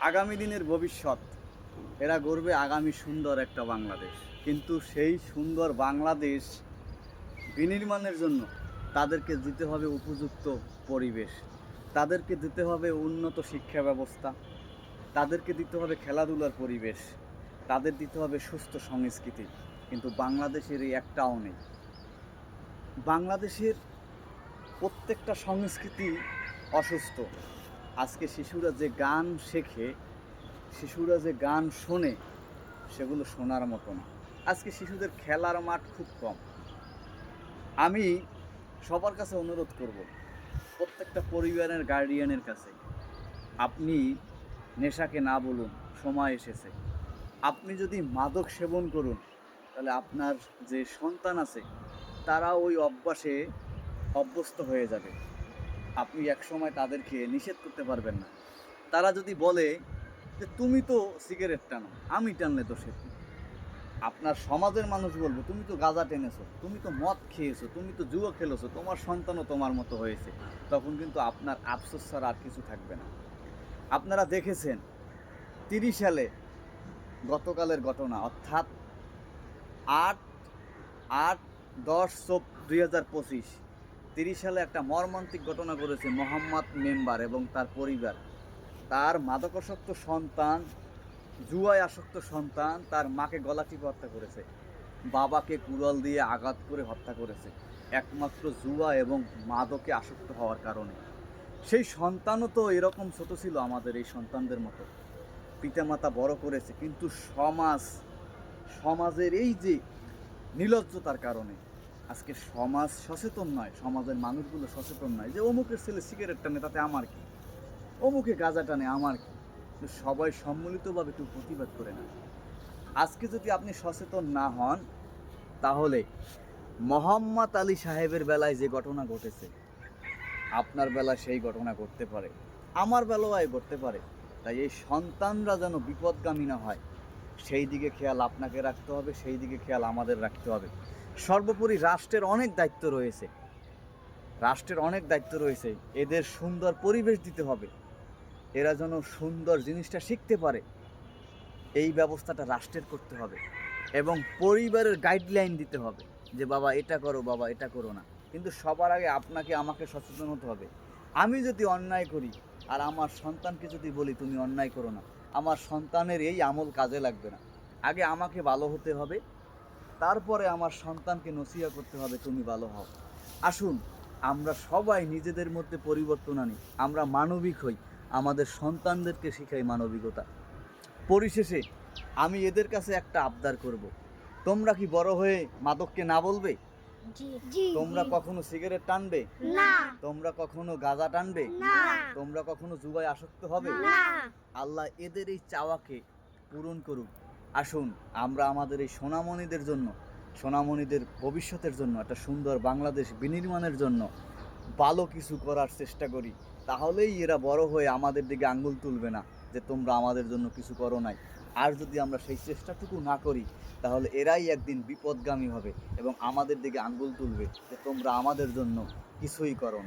আগামী দিনের ভবিষ্যৎ, এরা গড়বে আগামী সুন্দর একটা বাংলাদেশ। কিন্তু সেই সুন্দর বাংলাদেশ বিনির্মাণের জন্য তাদেরকে দিতে হবে উপযুক্ত পরিবেশ। তাদেরকে দিতে হবে উন্নত শিক্ষা ব্যবস্থা। তাদেরকে দিতে হবে খেলাধুলার পরিবেশ। তাদের দিতে হবে সুস্থ সংস্কৃতি। কিন্তু বাংলাদেশের এই একটাও নেই। বাংলাদেশের প্রত্যেকটা সংস্কৃতি অসুস্থ। আজকে শিশুরা যে গান শেখে, শিশুরা যে গান শোনে, সেগুলো শোনার মতো না। আজকে শিশুদের খেলার মাঠ খুব কম। আমি সবার কাছে অনুরোধ করব, প্রত্যেকটা পরিবারের গার্ডিয়ানের কাছে, আপনি নেশাকে না বলুন, সময় এসেছে। আপনি যদি মাদক সেবন করুন, তাহলে আপনার যে সন্তান আছে তারা ওই অভ্যাসে অভ্যস্ত হয়ে যাবে। আপনি একসময় তাদেরকে নিষেধ করতে পারবেন না তারা যদি বলে যে, তুমি তো সিগারেট টানো, আমি টানলে তো সে? আপনার সমাজের মানুষ বলবে, তুমি তো গাঁজা টেনেছো, তুমি তো মদ খেয়েছো, তুমি তো জুয়ো খেলেছো, তোমার সন্তানও তোমার মতো হয়েছে তখন কিন্তু আপনার আফসোস ছাড়া আর কিছু থাকবে না আপনারা দেখেছেন, তিরিশ সালে গতকালের ঘটনা, অর্থাৎ আট আট, দশ চোপ দুই হাজার পঁচিশ সালে একটা মর্মান্তিক ঘটনা করেছে মোহাম্মদ মেম্বার এবং তার পরিবার। তার মাদকাসক্ত সন্তান, জুয়ায় আসক্ত সন্তান, তার মাকে গলা টিপে হত্যা করেছে। বাবাকে কুড়াল দিয়ে আঘাত করে হত্যা করেছে। একমাত্র জুয়া এবং মাদকে আসক্ত হওয়ার কারণে। সেই সন্তানও তো এরকম ছোট ছিল আমাদের এই সন্তানদের মতো। পিতামাতা বড় করেছে, কিন্তু সমাজ, সমাজের এই যে নির্লজ্জতার কারণে আজকে সমাজ সচেতন নয়, সমাজের মানুষগুলো সচেতন নয় যে অমুকের ছেলে সিগারেট টানে, তাতে আমার কি? অমুকে গাঁজা টানে, আমার কি? সবাই সম্মিলিতভাবে একটু প্রতিবাদ করে না। আজকে যদি আপনি সচেতন না হন, তাহলে মোহাম্মদ আলী সাহেবের বেলায় যে ঘটনা ঘটেছে, আপনার বেলায় সেই ঘটনা ঘটতে পারে, আমার বেলায় ঘটতে পারে। তাই এই সন্তানরা যেন বিপদগামী না হয়, সেই দিকে খেয়াল আপনাকে রাখতে হবে, সেই দিকে খেয়াল আমাদের রাখতে হবে। সর্বোপরি রাষ্ট্রের অনেক দায়িত্ব রয়েছে। রাষ্ট্রের অনেক দায়িত্ব রয়েছে। এদের সুন্দর পরিবেশ দিতে হবে। এরা যেন সুন্দর জিনিসটা শিখতে পারে। এই ব্যবস্থাটা রাষ্ট্রের করতে হবে এবং পরিবারের গাইডলাইন দিতে হবে যে, বাবা, এটা করো, বাবা, এটা করো না। কিন্তু সবার আগে আপনাকে, আমাকে সচেতন হতে হবে। আমি যদি অন্যায় করি আর আমার সন্তানকে যদি বলি, তুমি অন্যায় করো না। আমার সন্তানের এই আমল কাজে লাগবে না। আগে আমাকে ভালো হতে হবে। তারপরে আমার সন্তানকে নসিয়া করতে হবে তুমি ভালো হও। আসুন আমরা সবাই নিজেদের মধ্যে পরিবর্তন আনি। আমরা মানবিক হই আমাদের সন্তানদেরকে শিখাই মানবিকতা। পরিশেষে আমি এদের কাছে একটা আবদার করব। তোমরা কি বড় হয়ে মাদককে না বলবে? জি। জি তোমরা কখনো সিগারেট টানবে? না। তোমরা কখনো গাঁজা টানবে? না। তোমরা কখনো জুবায় আসক্ত হবে? না। আল্লাহ এদের এই চাওয়াকে পূরণ করুক। আসুন, আমরা আমাদের এই সোনামণিদের জন্য, সোনামণিদের ভবিষ্যতের জন্য, একটা সুন্দর বাংলাদেশ বিনির্মাণের জন্য ভালো কিছু করার চেষ্টা করি, তাহলেই এরা বড় হয়ে আমাদের দিকে আঙ্গুল তুলবে না যে তোমরা আমাদের জন্য কিছু করো নাই। আর যদি আমরা সেই চেষ্টাটুকু না করি, তাহলে এরাই একদিন বিপদগামী হবে এবং আমাদের দিকে আঙ্গুল তুলবে যে তোমরা আমাদের জন্য কিছুই করো